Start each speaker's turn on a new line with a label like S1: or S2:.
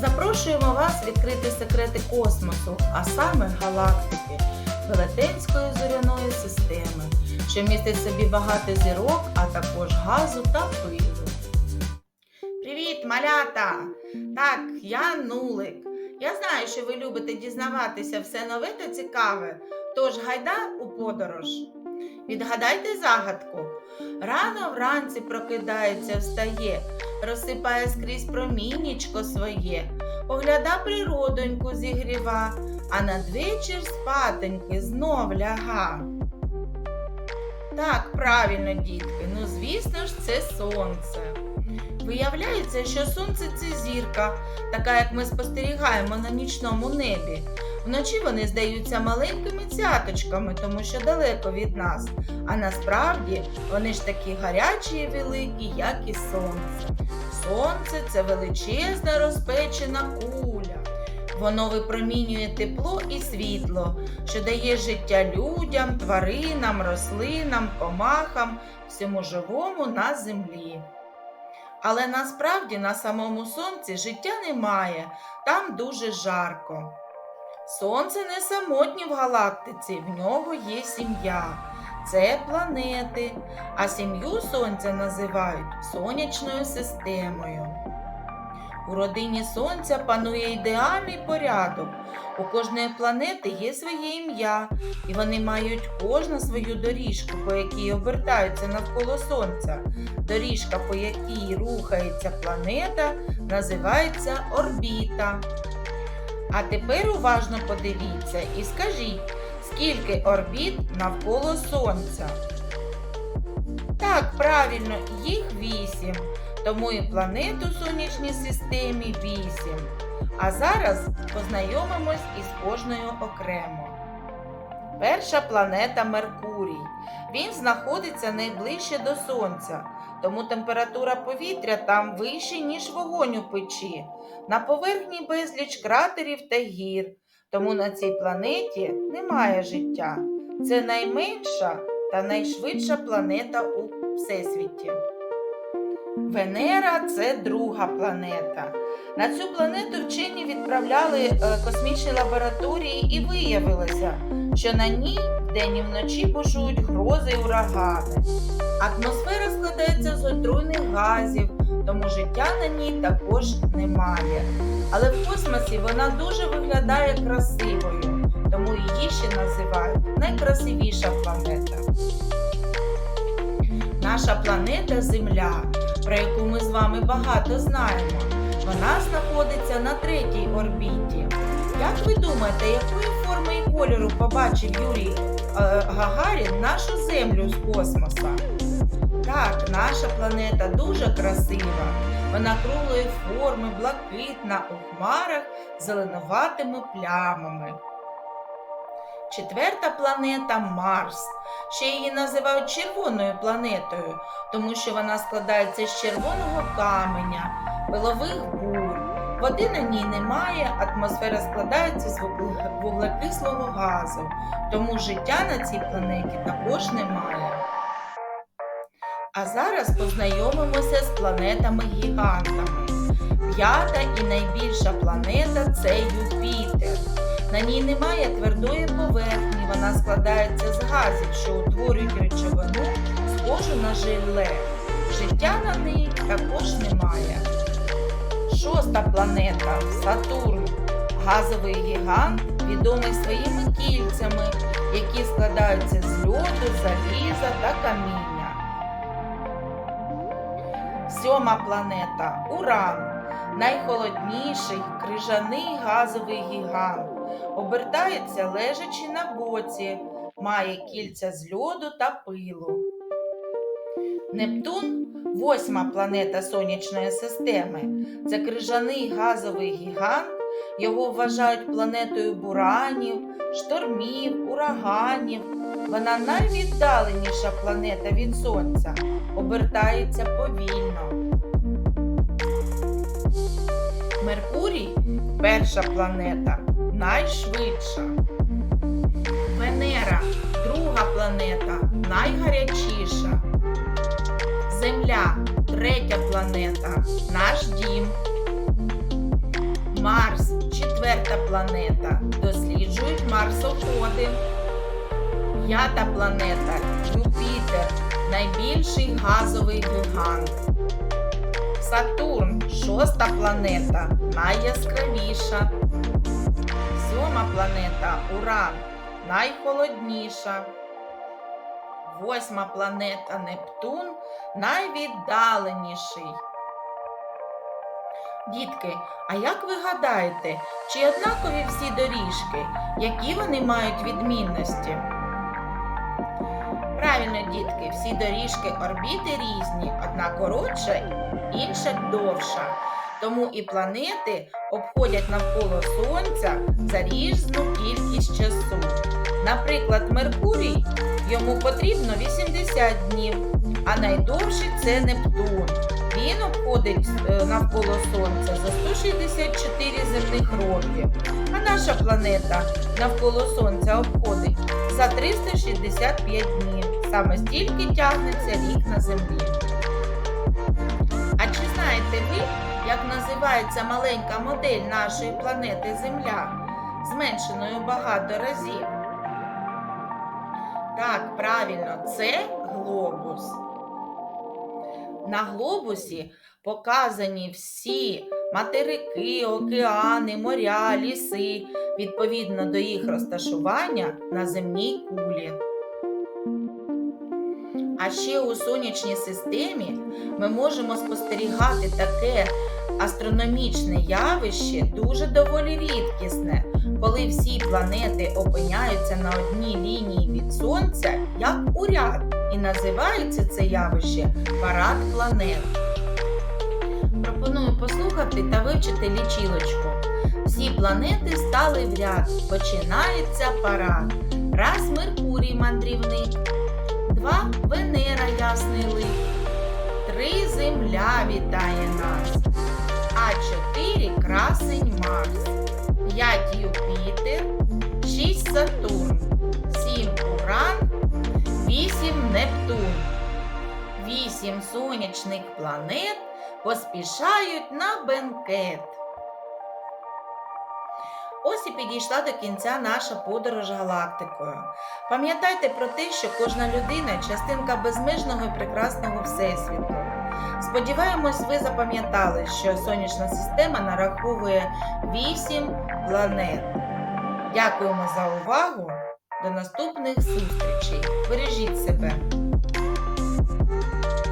S1: Запрошуємо вас відкрити секрети космосу, а саме галактики, Велетенської зоряної системи, що містить собі багато зірок, а також газу та пилу. Привіт, малята! Так, я нулик. Я знаю, що ви любите дізнаватися все нове та цікаве. Тож гайда у подорож. Відгадайте загадку. Рано вранці прокидається, встає, розсипає скрізь проміннячко своє, огляда природоньку зігріва, а надвечір спатоньки знов ляга. Так, правильно, дітки, ну звісно ж, це сонце. Виявляється, що сонце це зірка, така як ми спостерігаємо на нічному небі. Вночі вони здаються маленькими цяточками, тому що далеко від нас. А насправді вони ж такі гарячі і великі, як і сонце. Сонце це величезна розпечена куля. Воно випромінює тепло і світло, що дає життя людям, тваринам, рослинам, комахам, всьому живому на землі. Але насправді на самому сонці життя немає, там дуже жарко. Сонце не самотнє в галактиці, в нього є сім'я. Це планети, а сім'ю Сонця називають сонячною системою. У родині Сонця панує ідеальний порядок. У кожної планети є своє ім'я, і вони мають кожна свою доріжку, по якій обертаються навколо Сонця. Доріжка, по якій рухається планета, називається орбіта. А тепер уважно подивіться і скажіть, скільки орбіт навколо Сонця? Так, правильно, їх вісім. Тому і планет у сонячній системі вісім. А зараз познайомимось із кожною окремо. Перша планета Меркурій. Він знаходиться найближче до Сонця, тому температура повітря там вища, ніж вогонь у печі. На поверхні безліч кратерів та гір, тому на цій планеті немає життя. Це найменша та найшвидша планета у всесвіті. Венера це друга планета. На цю планету вчені відправляли е, космічні лабораторії і виявилося, що на ній вдень і вночі бушують грози і урагани. Атмосфера складається з отруйних газів, тому життя на ній також немає. Але в космосі вона дуже виглядає красивою, тому її ще називають найкрасивіша планета. Наша планета Земля, про яку ми з вами багато знаємо, вона знаходиться на третій орбіті. Як ви думаєте, якої форми і кольору побачив Юрій е, Гагарін нашу Землю з космоса? Так, наша планета дуже красива. Вона круглої форми, блакитна, у хмарах зеленуватими плямами. Четверта планета Марс. Ще її називають червоною планетою, тому що вона складається з червоного каменя, пилових бур. Води на ній немає, атмосфера складається з вуглекислого газу, тому життя на цій планеті також немає. А зараз познайомимося з планетами-гігантами. П'ята і найбільша планета це Юпітер. На ній немає твердої поверхні, вона складається з газів, що утворюють речовину, схожу на желе. Життя на ній також немає. Шоста планета Сатурн. Газовий гігант, відомий своїми кільцями, які складаються з льоду, заліза та каміння. Сьома планета Уран. Найхолодніший крижаний газовий гігант. Обертається лежачи на боці, має кільця з льоду та пилу. Нептун восьма планета сонячної системи. Це крижаний газовий гігант. Його вважають планетою буранів, штормів, ураганів. Вона найвіддаленіша планета від Сонця, обертається повільно. Меркурій перша планета, найшвидша. Венера друга планета, найгарячіша. Земля третя планета, наш дім. Марс четверта планета. Досліджують марсоходи. П'ята планета Юпітер. Найбільший газовий гігант. Сатурн шоста планета. Найяскравіша. Сьома планета Уран. Найхолодніша. Восьма планета Нептун найвіддаленіший. Дітки, а як ви гадаєте, чи однакові всі доріжки? Які вони мають відмінності? Правильно, дітки, всі доріжки орбіти різні, одна коротша, інша довша. Тому і планети обходять навколо Сонця за різну кількість часу. Наприклад, Меркурій йому потрібно 80 днів, а найдовший це Нептун. Він обходить е, навколо Сонця за 164 земних роки, а наша планета навколо Сонця обходить за 365 днів. Саме стільки тягнеться рік на землі. А чи знаєте ви, як називається маленька модель нашої планети Земля, зменшеною багато разів? Так, правильно, це глобус. На глобусі показані всі материки, океани, моря, ліси відповідно до їх розташування на земній кулі. А ще у сонячній системі ми можемо спостерігати таке астрономічне явище, дуже доволі рідкісне, коли всі планети опиняються на одній лінії від Сонця, як у ряд, і називається це явище парад планет. Пропоную послухати та вивчити лічилочку. Всі планети стали в ряд. Починається парад. Раз Меркурій мандрівник, два Венера ясний лик, три Земля вітає нас, а чотири красень Марс, п'ять Юпітер, шість Сатурн, сім Уран, вісім Нептун. Вісім сонячних планет поспішають на бенкет. Ось і підійшла до кінця наша подорож галактикою. Пам'ятайте про те, що кожна людина частинка безмежного і прекрасного Всесвіту. Сподіваємось, ви запам'ятали, що сонячна система нараховує 8 планет. Дякуємо за увагу. До наступних зустрічей. Бережіть себе!